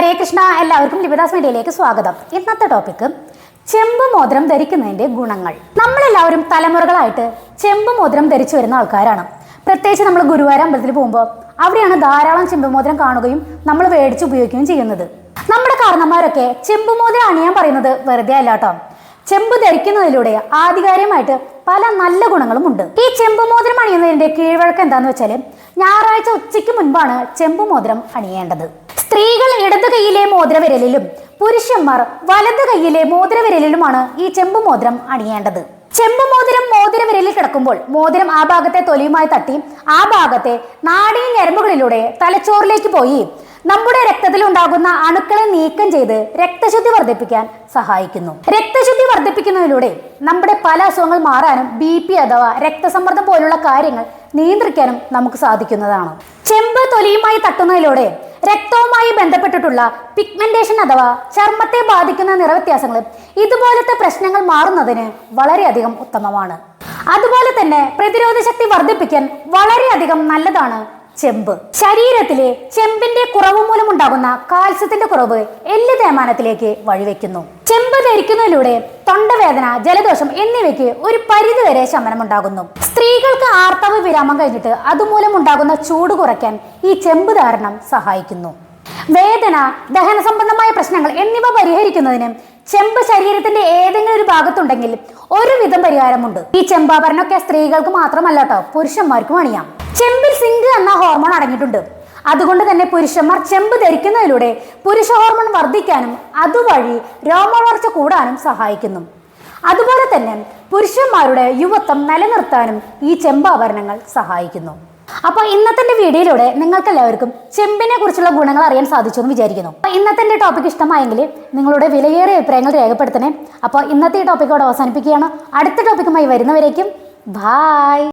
ഹരേ കൃഷ്ണ എല്ലാവർക്കും ലിപിദാസ് മീഡിയയിലേക്ക് സ്വാഗതം. ഇന്നത്തെ ടോപ്പിക്ക് ചെമ്പ് മോതിരം ധരിക്കുന്നതിന്റെ ഗുണങ്ങൾ. നമ്മളെല്ലാവരും തലമുറകളായിട്ട് ചെമ്പ് മോതിരം ധരിച്ചു വരുന്ന ആൾക്കാരാണ്. പ്രത്യേകിച്ച് നമ്മൾ ഗുരുവായൂർ അമ്പലത്തിൽ പോകുമ്പോൾ അവിടെയാണ് ധാരാളം ചെമ്പ് മോതിരം കാണുകയും നമ്മൾ മേടിച്ച് ഉപയോഗിക്കുകയും ചെയ്യുന്നത്. നമ്മുടെ കാരണന്മാരൊക്കെ ചെമ്പ് മോതിരം അണിയാൻ പറയുന്നത് വെറുതെ അല്ലാട്ടോ ചെമ്പ് ധരിക്കുന്നതിലൂടെ ആധികാരികമായിട്ട് പല നല്ല ഗുണങ്ങളും ഉണ്ട്. ഈ ചെമ്പ് മോതിരം അണിയുന്നതിന്റെ കീഴ്വഴക്കം എന്താന്ന് വെച്ചാൽ ഞായറാഴ്ച ഉച്ചയ്ക്ക് മുൻപാണ് ചെമ്പ് മോതിരം അണിയേണ്ടത്. സ്ത്രീകൾ ഇടത് കൈയിലെ മോതിരവിരലിലും പുരുഷന്മാർ വലത് കൈയിലെ മോതിരവിരലിലുമാണ് ഈ ചെമ്പ് മോതിരം അണിയേണ്ടത്. ചെമ്പ് മോതിരം മോതിരവിരലിൽ കിടക്കുമ്പോൾ മോതിരം ആ ഭാഗത്തെ തൊലിയുമായി തട്ടി ആ ഭാഗത്തെ നാടീ ഞരമ്പുകളിലൂടെ തലച്ചോറിലേക്ക് പോയി നമ്മുടെ രക്തത്തിൽ ഉണ്ടാകുന്ന അണുക്കളെ നീക്കം ചെയ്ത് രക്തശുദ്ധി വർദ്ധിപ്പിക്കാൻ സഹായിക്കുന്നു. വർദ്ധിപ്പിക്കുന്നതിലൂടെ നമ്മുടെ പല അസുഖങ്ങൾ മാറാനും ബി പി അഥവാ രക്തസമ്മർദ്ദം പോലുള്ള കാര്യങ്ങൾ നിയന്ത്രിക്കാനും നമുക്ക് സാധിക്കുന്നതാണ്. ചെമ്പ് തൊലിയുമായി തട്ടുന്നതിലൂടെ രക്തവുമായി ബന്ധപ്പെട്ടിട്ടുള്ള പിഗ്മെന്റേഷൻ അഥവാ ചർമ്മത്തെ ബാധിക്കുന്ന നിറവ്യത്യാസങ്ങൾ ഇതുപോലത്തെ പ്രശ്നങ്ങൾ മാറുന്നതിന് വളരെയധികം ഉത്തമമാണ്. അതുപോലെ തന്നെ പ്രതിരോധ ശക്തി വർദ്ധിപ്പിക്കാൻ വളരെയധികം നല്ലതാണ് ചെമ്പ്. ശരീരത്തിലെ ചെമ്പിന്റെ കുറവ് മൂലം ഉണ്ടാകുന്ന കാൽസ്യത്തിന്റെ കുറവ് എല്ല് തേമാനത്തിലേക്ക് വഴിവെക്കുന്നു. ചെമ്പ് ധരിക്കുന്നതിലൂടെ തൊണ്ടവേദന ജലദോഷം എന്നിവയ്ക്ക് ഒരു പരിധിവരെ ശമനമുണ്ടാകുന്നു. സ്ത്രീകൾക്ക് ആർത്തവ വിരാമം കഴിഞ്ഞിട്ട് അതുമൂലം ഉണ്ടാകുന്ന ചൂട് കുറയ്ക്കാൻ ഈ ചെമ്പ് ധാരണം സഹായിക്കുന്നു. വേദന ദഹന സംബന്ധമായ പ്രശ്നങ്ങൾ എന്നിവ പരിഹരിക്കുന്നതിന് ചെമ്പ് ശരീരത്തിന്റെ ഏതെങ്കിലും ഒരു ഭാഗത്തുണ്ടെങ്കിൽ ഒരുവിധം പരിഹാരമുണ്ട്. ഈ ചെമ്പാഭരണമൊക്കെ സ്ത്രീകൾക്ക് മാത്രമല്ല കേട്ടോ പുരുഷന്മാർക്കും അണിയാം. ചെമ്പിൽ സിങ്ക് എന്ന ഹോർമോൺ അടങ്ങിയിട്ടുണ്ട്. അതുകൊണ്ട് തന്നെ പുരുഷന്മാർ ചെമ്പ് ധരിക്കുന്നതിലൂടെ പുരുഷ ഹോർമോൺ വർദ്ധിക്കാനും അതുവഴി രോമവളർച്ച കൂടാനും സഹായിക്കുന്നു. അതുപോലെ തന്നെ പുരുഷന്മാരുടെ യുവത്വം നിലനിർത്താനും ഈ ചെമ്പാഭരണങ്ങൾ സഹായിക്കുന്നു. അപ്പോൾ ഇന്നത്തെ വീഡിയോയിലൂടെ നിങ്ങൾക്ക് എല്ലാവർക്കും ചെമ്പിനെ കുറിച്ചുള്ള ഗുണങ്ങൾ അറിയാൻ സാധിച്ചു എന്ന് വിചാരിക്കുന്നു. അപ്പോൾ ഇന്നത്തെ ടോപ്പിക് ഇഷ്ടമായെങ്കിൽ നിങ്ങളുടെ വിലയേറിയ അഭിപ്രായങ്ങൾ രേഖപ്പെടുത്തണേ. അപ്പോൾ ഇന്നത്തെ ഈ ടോപ്പിക്കോട് അവസാനിപ്പിക്കുകയാണ്. അടുത്ത ടോപ്പിക്കുമായി വരുന്നവരേക്കും ബായ്